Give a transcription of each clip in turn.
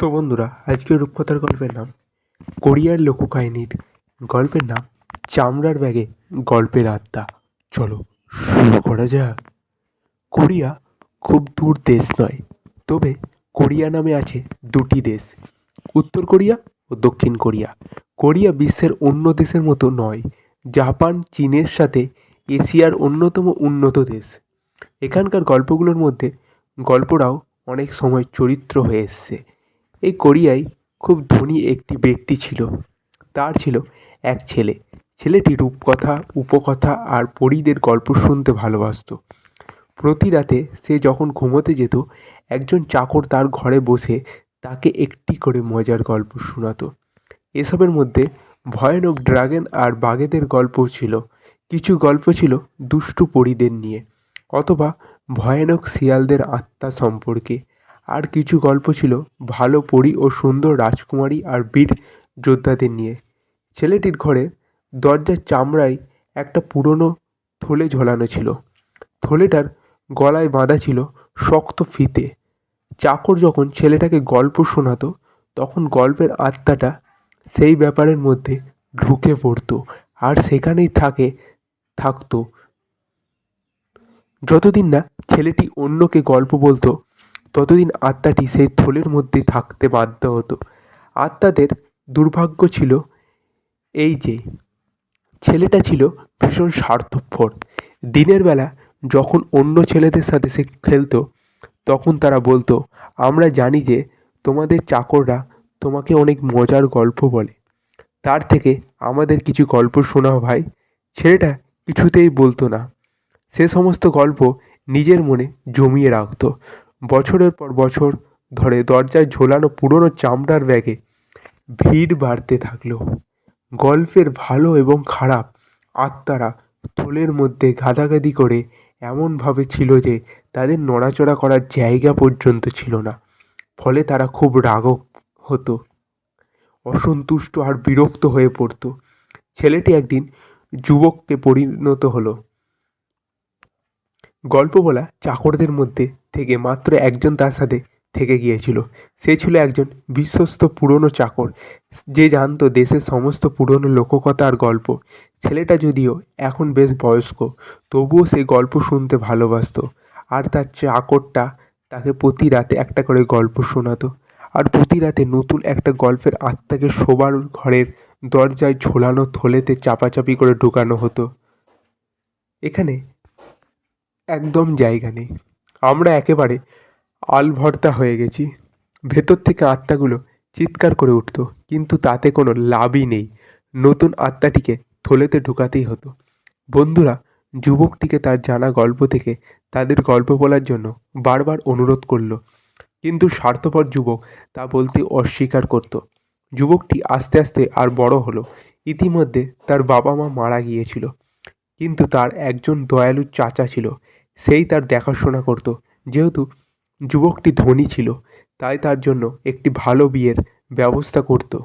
তো বন্ধুরা আজকের রূপকথার গল্পের নাম কোরিয়ার লোককাহিনীর। গল্পের নাম চামড়ার ব্যাগে গল্পের আত্মা। চলো শুরু করা যাক। কোরিয়া খুব দূর দেশ নয়, তবে কোরিয়া নামে আছে দুটি দেশ, উত্তর কোরিয়া ও দক্ষিণ কোরিয়া। কোরিয়া বিশ্বের অন্য দেশের মতো নয়, জাপান, চীনের সাথে এশিয়ার অন্যতম উন্নত দেশ। এখানকার গল্পগুলোর মধ্যে গল্পটাও অনেক সময় চরিত্র হয়ে এসছে। এই কোরিয়ায় খুব ধনী একটি ব্যক্তি ছিল। তার ছিল এক ছেলে। ছেলেটি রূপকথা, উপকথা আর পরীদের গল্প শুনতে ভালোবাসত। প্রতি রাতে সে যখন ঘুমোতে যেত, একজন চাকর তার ঘরে বসে তাকে একটি করে মজার গল্প শোনাতো। এসবের মধ্যে ভয়ানক ড্রাগন আর বাঘেদের গল্পও ছিল। কিছু গল্প ছিল দুষ্টু পরীদের নিয়ে, অথবা ভয়ানক শিয়ালদের আত্মা সম্পর্কে। আর কিছু গল্প ছিল ভালো পরী ও সুন্দর রাজকুমারী আর বীর যোদ্ধাদের নিয়ে। ছেলেটির ঘরে দরজার চামড়ায় একটা পুরনো থলে ঝোলানো ছিল। থলেটার গলায় বাঁধা ছিল শক্ত ফিতে। চাকর যখন ছেলেটাকে গল্প শোনাতো, তখন গল্পের আত্মাটা সেই ব্যাপারের মধ্যে ঢুকে পড়তো আর সেখানেই থাকে, থাকতো। যতদিন না ছেলেটি অন্যকে গল্প বলতো ততদিন আত্মাটি সেই থলের মধ্যে থাকতে বাধ্য হতো। আত্মাদের দুর্ভাগ্য ছিল এই যে, ছেলেটা ছিল ভীষণ স্বার্থপর। দিনের বেলা যখন অন্য ছেলেদের সাথে সে খেলতো, তখন তারা বলতো, আমরা জানি যে তোমাদের চাকররা তোমাকে অনেক মজার গল্প বলে। তার থেকে আমাদের কিছু গল্প শোনাও ভাই। ছেলেটা কিছুতেই বলতো না। সে সমস্ত গল্প নিজের মনে জমিয়ে রাখতো। বছরের পর বছর ধরে দরজায় ঝোলানো পুরনো চামড়ার ব্যাগে ভিড় বাড়তে থাকল। গল্পের ভালো এবং খারাপ আত্মারা থলের মধ্যে গাদাগাদি করে এমনভাবে ছিল যে তাদের নড়াচড়া করার জায়গা পর্যন্ত ছিল না। ফলে তারা খুব রাগক হতো, অসন্তুষ্ট আর বিরক্ত হয়ে পড়তো। ছেলেটি একদিন যুবককে পরিণত হলো। গল্প বলা চাকরদের মধ্যে থেকে মাত্র একজন তার সাথে থেকে গিয়েছিল। সে ছিল একজন বিশ্বস্ত পুরনো চাকর। যে জানতো দেশের সমস্ত পুরনো লোককথা আর গল্প। ছেলেটা যদিও এখন বেশ বয়স্ক, তবুও সে গল্প শুনতে ভালোবাসতো। আর তার চাকরটা তাকে প্রতি রাতে একটা করে গল্প শোনাতো। আর প্রতি রাতে নতুন একটা গল্পের আত্মাকে শোবার ঘরের দরজায় ঝোলানো থলেতে চাপাচাপি করে ঢুকানো হতো। এখানে একদম জায়গা নেই। আমরা একেবারে আলভর্তা হয়ে গেছি। ভেতর থেকে আত্মাগুলো চিৎকার করে উঠতো, কিন্তু তাতে কোনো লাভই নেই। নতুন আত্মাটিকে থলেতে ঢুকাতেই হতো। বন্ধুরা, যুবকটিকে তার জানা গল্প থেকে তাদের গল্প বলার জন্য বারবার অনুরোধ করল। কিন্তু স্বার্থপর যুবক তা বলতে অস্বীকার করত। যুবকটি আস্তে আস্তে আর বড় হলো। ইতিমধ্যে তার বাবা মা মারা গিয়েছিল। কিন্তু তার একজন দয়ালু চাচা ছিল। সেই তার দেখাশোনা করত। যেহেতু যুবকটি ধনী ছিল, তাই তার জন্য একটি ভালো বিয়ের ব্যবস্থা করত।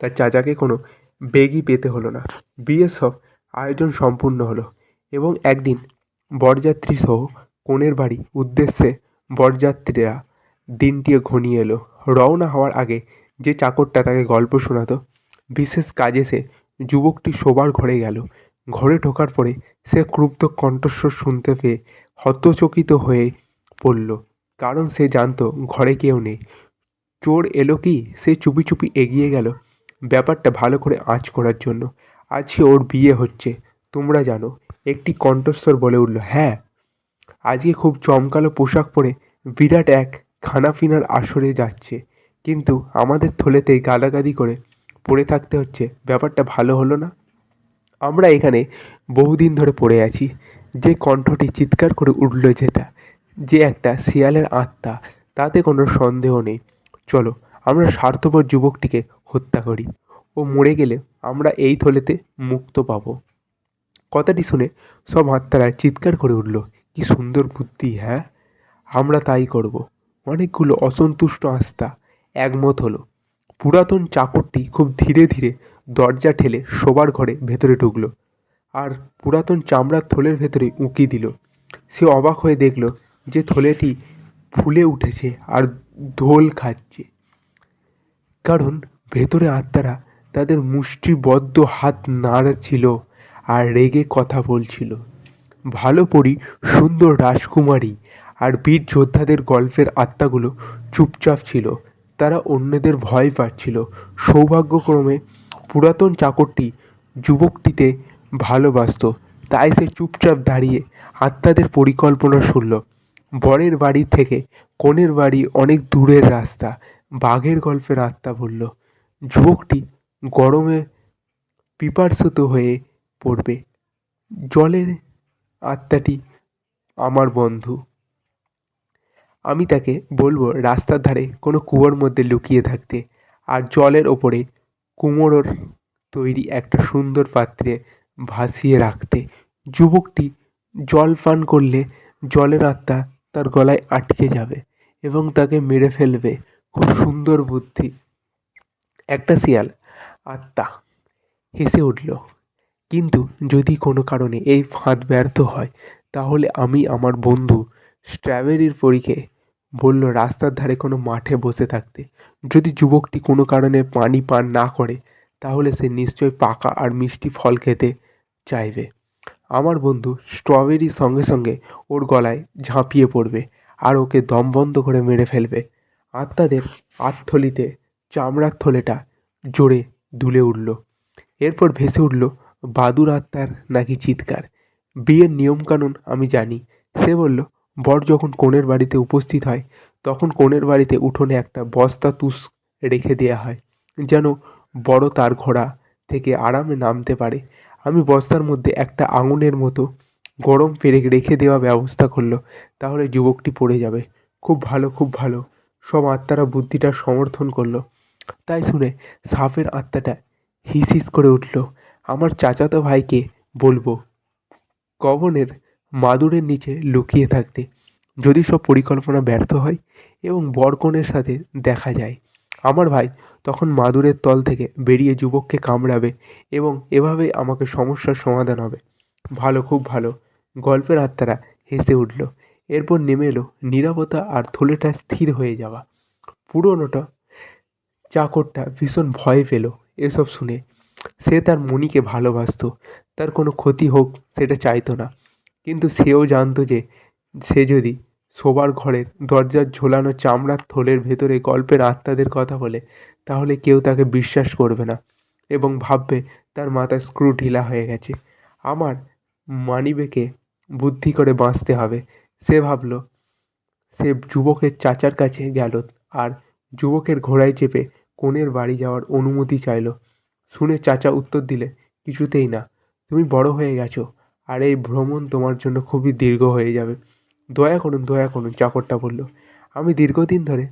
তার চাচাকে কোনো বেগই পেতে হলো না। বিয়ের সব আয়োজন সম্পূর্ণ হলো এবং একদিন বরযাত্রী সহ কনের বাড়ি উদ্দেশ্যে বরযাত্রীরা দিনটি ঘনিয়ে এলো। রওনা হওয়ার আগে যে চাকরটা তাকে গল্প শোনাতো, বিশেষ কাজে সে যুবকটি শোবার ঘরে গেল। ঘরে ঢোকার পরে সে ক্রুব্ধ কণ্ঠস্বর শুনতে পেয়ে হতচকিত হয়ে পড়ল। কারণ সে জানতো ঘরে কেউ নেই। চোর এলো কি? সে চুপি চুপি এগিয়ে গেল ব্যাপারটা ভালো করে আঁচ করার জন্য। আজকে ওর বিয়ে হচ্ছে, তোমরা জানো। একটি কণ্ঠস্বর বলে উঠল হ্যাঁ আজকে খুব জমকালো পোশাক পরে বিরাট এক খানাপিনার আসরে যাচ্ছে। কিন্তু আমাদের থলেতেই গাদাগাদি করে পড়ে থাকতে হচ্ছে। ব্যাপারটা ভালো হলো না? আমরা এখানে বহুদিন ধরে পড়ে আছি। যে কণ্ঠটি চিৎকার করে উঠল যেটা, যে একটা শিয়ালের আত্মা, তাতে কোনো সন্দেহ নেই। চলো, আমরা স্বার্থপর যুবকটিকে হত্যা করি। ও মরে গেলে আমরা এই থলেতে মুক্ত পাব। কথাটি শুনে সব আত্মারা চিৎকার করে উঠল, কি সুন্দর বুদ্ধি হ্যাঁ? আমরা তাই করব। অনেকগুলো অসন্তুষ্ট আস্থা একমত হলো। পুরাতন চাকরটি খুব ধীরে ধীরে দরজা ঠেলে শোবার ঘরে ভেতরে ঢুকলো আর পুরাতন চামড়ার থলের ভেতরে উঁকি দিল। সে অবাক হয়ে দেখল যে থলেটি ফুলে উঠেছে আর দোল খাচ্ছে। কারণ ভেতরে আত্মারা তাদের মুষ্টিবদ্ধ হাত নাড়ছিল আর রেগে কথা বলছিল। ভালো পরি, সুন্দর রাজকুমারী আর বীর যোদ্ধাদের গল্পের আত্মাগুলো চুপচাপ ছিল। তারা অন্যদের ভয় পাচ্ছিল। সৌভাগ্যক্রমে পুরাতন চাকরটি যুবকটিতে ভালোবাসতো। তাই সে চুপচাপ দাঁড়িয়ে আত্মাদের পরিকল্পনা শুনল। বরের বাড়ি থেকে কনের বাড়ি অনেক দূরের রাস্তা। বাঘের গল্পের আত্মা বলল, যুবকটি গরমে পিপাসুত হয়ে পড়বে। জলের আত্মাটি আমার বন্ধু। আমি তাকে বলব, রাস্তার ধারে কোনো কুয়োর মধ্যে লুকিয়ে থাকতে। আর জলের ওপরে কুমড়োর তৈরি একটা সুন্দর পাত্রে ভাসিয়ে রাখতে যুবকটি জল পান করলে জলের আত্মা তার গলায় আটকে যাবে এবং তাকে মেরে ফেলবে। খুব সুন্দর বুদ্ধি। একটা শিয়াল, আত্মা, হেসে উঠল, কিন্তু যদি কোনো কারণে এই ফাঁদ ব্যর্থ হয়, তাহলে আমি আমার বন্ধু স্ট্রবেরির পরীকে বলল, রাস্তার ধারে কোনো মাঠে বসে থাকতে। যদি যুবকটি কোনো কারণে পানি পান না করে, তাহলে সে নিশ্চয় পাকা আর মিষ্টি ফল খেতে চাইবে। আমার বন্ধু স্ট্রবেরির সঙ্গে সঙ্গে ওর গলায় ঝাঁপিয়ে পড়বে আর ওকে দম বন্ধ করে মেরে ফেলবে। আত্মাদের আত্থলিতে চামড়ার থলেটা জোরে দুলে উঠল। এরপর ভেসে উঠল, বাদুর আত্মার নাকি চিৎকার? বিয়ের নিয়মকানুন আমি জানি। সে বলল বর যখন কনের বাড়িতে উপস্থিত হয়, তখন কনের বাড়িতে উঠোনে একটা বস্তা তুষ রেখে দেওয়া হয়, যেন বড় তার ঘোড়া থেকে আরামে নামতে পারে। আমি বস্তার মধ্যে একটা আঙুনের মতো গরম পেরেক রেখে দেওয়া ব্যবস্থা করল, তাহলে যুবকটি পড়ে যাবে। খুব ভালো খুব ভালো। সব আত্মারা বুদ্ধিটা সমর্থন করল। তাই শুনে সাপের আত্মাটা হিস হিস করে উঠল, আমার চাচাতো ভাইকে বলব কবনের মাদুরের নিচে লুকিয়ে থাকতে। যদি সব পরিকল্পনা ব্যর্থ হয় এবং বরকনের সাথে দেখা যায়, আমার ভাই তখন মাদুরের তল থেকে বেরিয়ে যুবককে কামড়াবে এবং এভাবেই আমাকে সমস্যার সমাধান হবে। ভালো, খুব ভালো। গল্পের আত্মারা হেসে উঠল। এরপর নেমে এলো নীরবতা আর থলেটা স্থির হয়ে যাওয়া। পুরনোটা চাকরটা ভীষণ ভয় পেল এসব শুনে। সে তার মনিকে ভালোবাসতো। তার কোনো ক্ষতি হোক সেটা চাইতো না। কিন্তু সেও জানতো যে, সে যদি শোবার ঘরের দরজার ঝোলানো চামড়ার থলের ভেতরে গল্পের আত্মাদের কথা বলে, তাহলে কেউ তাকে বিশ্বাস করবে না এবং ভাববে তার মাথায় স্ক্রু ঢিলা হয়ে গেছে। আমার মানিবেকে বুদ্ধি করে বাঁচতে হবে। সে ভাবল, সে যুবকের চাচার কাছে গেল আর যুবকের ঘোড়ায় চেপে কনের বাড়ি যাওয়ার অনুমতি চাইল। শুনে চাচা উত্তর দিলে, কিছুতেই না, তুমি বড় হয়ে গেছো। আর এই ভ্রমণ তোমার জন্য খুবই দীর্ঘ হয়ে যাবে। দয়া করুন দয়া করুন, চাকরটা বলল। আমি দীর্ঘদিন ধরে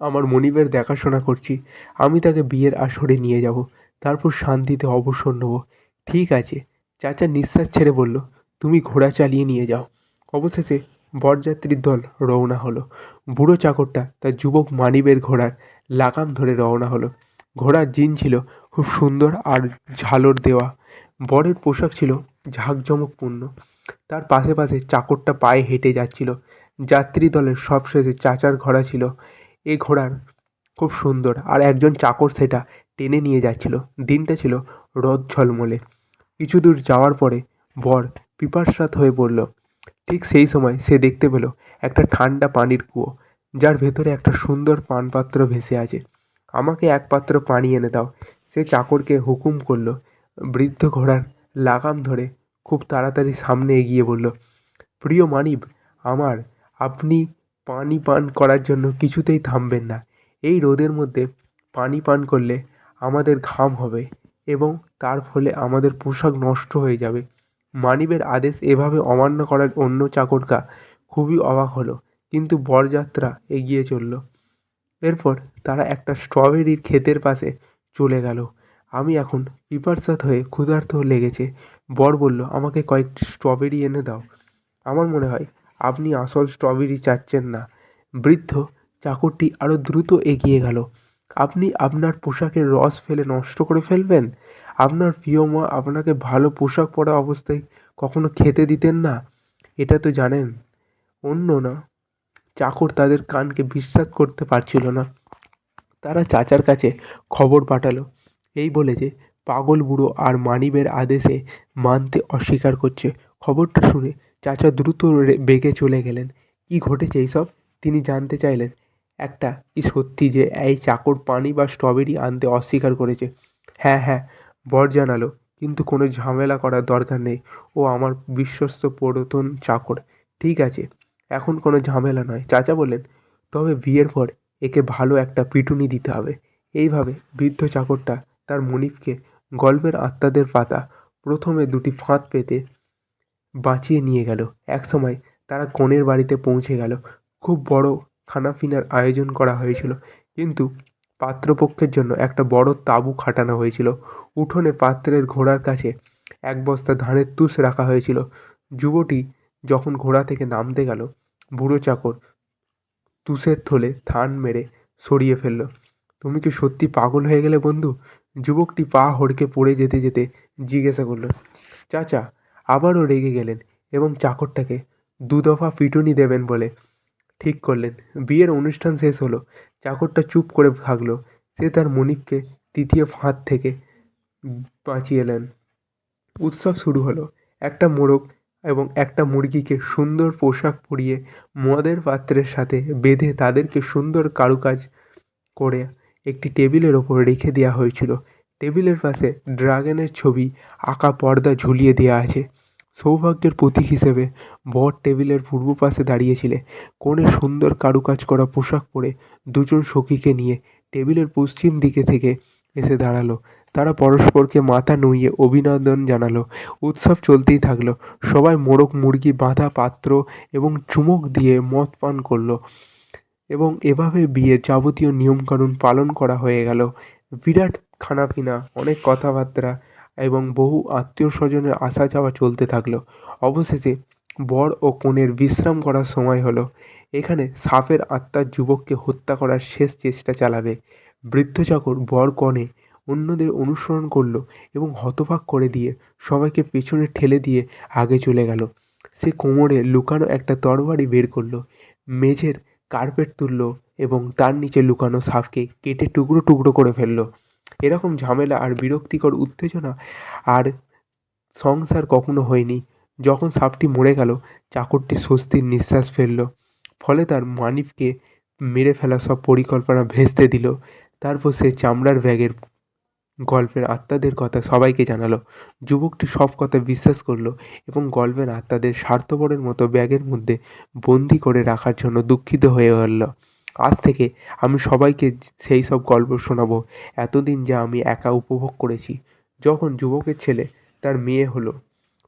আমার মনিবের দেখাশোনা করছি। আমি তাকে বিয়ের আসরে নিয়ে যাব। তারপর শান্তিতে অবসর নেব। ঠিক আছে। চাচা নিঃশ্বাস ছেড়ে বলল, তুমি ঘোড়া চালিয়ে নিয়ে যাও। অবশেষে বরযাত্রীর দল রওনা হলো। বুড়ো চাকরটা তার যুবক মানিবের ঘোড়ার লাগাম ধরে রওনা হলো। ঘোড়ার জিন ছিল খুব সুন্দর আর ঝালর দেওয়া। বরের পোশাক ছিল ঝাঁকজমকপূর্ণ। তার পাশে পাশে চাকরটা পায়ে হেঁটে যাচ্ছিল। যাত্রী দলের সবশেষে চাচার ঘোড়া ছিল। এ ঘোড়ার খুব সুন্দর আর একজন চাকর সেটা টেনে নিয়ে যাচ্ছিল। দিনটা ছিল রোদ ঝলমলে। কিছু দূর যাওয়ার পরে বর পিপাসাত হয়ে পড়ল ঠিক সেই সময় সে দেখতে পেল একটা ঠান্ডা পানির কুয়ো, যার ভেতরে একটা সুন্দর পানপাত্র ভেসে আছে। আমাকে এক পাত্র পানি এনে দাও। সে চাকরকে হুকুম করল, বৃদ্ধ ঘোড়ার লাগাম ধরে খুব তাড়াতাড়ি সামনে এগিয়ে বলল, প্রিয় মানিব, আমার, আপনি পানি পান করার জন্য কিছুতেই থামবেন না। এই রোদের মধ্যে পানি পান করলে আমাদের ঘাম হবে এবং তার ফলে আমাদের পোশাক নষ্ট হয়ে যাবে মানিবের আদেশ এভাবে অমান্য করার অন্য চাকরটা খুবই অবাক হলো, কিন্তু বরযাত্রা এগিয়ে চলল। এরপর তারা একটা স্ট্রবেরির ক্ষেতের পাশে চলে গেল। আমি এখন পিপাসাত হয়ে ক্ষুধার্ত লেগেছে। বর বলল, আমাকে কয়েকটি স্ট্রবেরি এনে দাও। আমার মনে হয় আপনি আসল স্ট্রবেরি চাচ্ছেন না। বৃদ্ধ চাকরটি আরও দ্রুত এগিয়ে গেল। আপনি আপনার পোশাকের রস ফেলে নষ্ট করে ফেলবেন? আপনার প্রিয় মা আপনাকে ভালো পোশাক পরা অবস্থায় কখনো খেতে দিতেন না? এটা তো জানেন, অন্য না। চাকর তাদের কানকে বিশ্বাস করতে পারছিল না। তারা চাচার কাছে খবর পাঠালো। এই বলে যে, পাগল বুড়ো আর মানিবের আদেশে মানতে অস্বীকার করছে। খবরটা শুনে চাচা দ্রুত বেগে চলে গেলেন। কি ঘটেছে এইসব? তিনি জানতে চাইলেন। একটা কি সত্যি যে এই চাকর পানি বা স্ট্রবেরি আনতে অস্বীকার করেছে? হ্যাঁ হ্যাঁ বর জানালো, কিন্তু কোনো ঝামেলা করার দরকার নেই। ও আমার বিশ্বস্ত পুরাতন চাকর, ঠিক আছে, এখন কোনো ঝামেলা নয়। চাচা বললেন, তবে বিয়ের পর একে ভালো একটা পিটুনি দিতে হবে। এইভাবে বৃদ্ধ চাকরটা তার মনিবকে গল্পের আত্মাদের পাতা প্রথমে দুটি ফাঁদ পেতে বাঁচিয়ে নিয়ে গেল। একসময় তারা কনের বাড়িতে পৌঁছে গেল। খুব বড় খানাপিনার আয়োজন করা হয়েছিল। কিন্তু পাত্রপক্ষের জন্য একটা বড় তাঁবু খাটানো হয়েছিল। উঠোনে পাত্রের ঘোড়ার কাছে এক বস্তা ধানের তুষ রাখা হয়েছিল। যুবটি যখন ঘোড়া থেকে নামতে গেল, বুড়ো চাকর তুষের থলে থান মেরে সরিয়ে ফেলল, তুমি কি সত্যি পাগল হয়ে গেলে বন্ধু? যুবকটি পা হড়কে পড়ে যেতে যেতে জিজ্ঞাসা করল, চাচা, আবারও রেগে গেলেন এবং চাকরটাকে দু দফা পিটুনি দেবেন বলে ঠিক করলেন। বিয়ের অনুষ্ঠান শেষ হলো। চাকরটা চুপ করে থাকল। সে তার মনিবকে তৃতীয় ফাঁদ থেকে বাঁচিয়ে এলেন। উৎসব শুরু হলো। একটা মোরগ এবং একটা মুরগিকে সুন্দর পোশাক পরিয়ে মদের পাত্রের সাথে বেঁধে তাদেরকে সুন্দর কারুকাজ করে একটি টেবিলের ওপর রেখে দেওয়া হয়েছিল। টেবিলের পাশে ড্রাগনের ছবি আঁকা পর্দা ঝুলিয়ে দেওয়া আছে। সৌভাগ্যের প্রতীক হিসেবে বর টেবিলের পূর্ব পাশে দাঁড়িয়েছিলে কনে সুন্দর কারুকাজ করা পোশাক পরে দুজন সখীকে নিয়ে টেবিলের পশ্চিম দিকে থেকে এসে দাঁড়াল। তারা পরস্পরকে মাথা নুইয়ে অভিনন্দন জানালো। উৎসব চলতেই থাকল। সবাই মোরগ মুরগি, বাঁধা পাত্র এবং চুমুক দিয়ে মদ পান করল। এবং এভাবে বিয়ের যাবতীয় নিয়মকানুন পালন করা হয়ে গেল। বিরাট খানাপিনা, অনেক কথাবার্তা এবং বহু আত্মীয় স্বজনের আসা যাওয়া চলতে থাকল। অবশেষে বর ও কনের বিশ্রাম করার সময় হলো। এখানে সাপের আত্মার যুবককে হত্যা করার শেষ চেষ্টা চালাবে। বৃদ্ধ চাকর বর কনে অন্যদের অনুসরণ করল এবং হতবাক করে দিয়ে সবাইকে পেছনে ঠেলে দিয়ে আগে চলে গেল। সে কোমরে লুকানো একটা তরবারি বের করল। মেঝের কার্পেট তুলল এবং তার নিচে লুকানো সাপকে কেটে টুকরো টুকরো করে ফেলল। এরকম ঝামেলা আর বিরক্তিকর উত্তেজনা আর সংসার কখনো হয়নি। যখন সাপটি মরে গেল, চাকরটি স্বস্তির নিঃশ্বাস ফেলল। ফলে তার মানিফকে মেরে ফেলা সব পরিকল্পনা ভেস্তে দিল। তারপর সে চামড়ার ব্যাগের গল্পের আত্মাদের কথা সবাইকে জানালো। যুবকটি সব কথা বিশ্বাস করল এবং গল্পের আত্মাদের স্বার্থপরের মতো ব্যাগের মধ্যে বন্দি করে রাখার জন্য দুঃখিত হয়ে গেল আজ থেকে আমি সবাইকে সেই সব গল্প শোনাবো। এতদিন যা আমি একা উপভোগ করেছি। যখন যুবকের ছেলে তার মেয়ে হলো,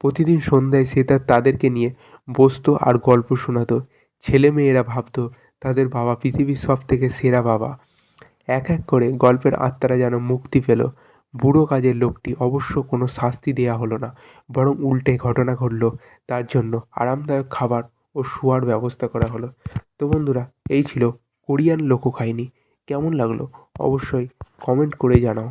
প্রতিদিন সন্ধ্যায় সে তার তাদেরকে নিয়ে বসতো আর গল্প শোনাতো। ছেলে মেয়েরা ভাবতো, তাদের বাবা পৃথিবীর সব থেকে সেরা বাবা। এক এক করে গল্পের আত্মারা যেন মুক্তি পেল। বুড়ো কাজের লোকটি অবশ্য কোনো শাস্তি দেয়া হলো না, বরং উল্টে ঘটনা ঘটল। তার জন্য আরামদায়ক খাবার ও শোয়ার ব্যবস্থা করা হলো। তো বন্ধুরা, এই ছিল কোরিয়ান লোকো খাইনি কেমন লাগল? অবশ্যই কমেন্ট করে জানাও।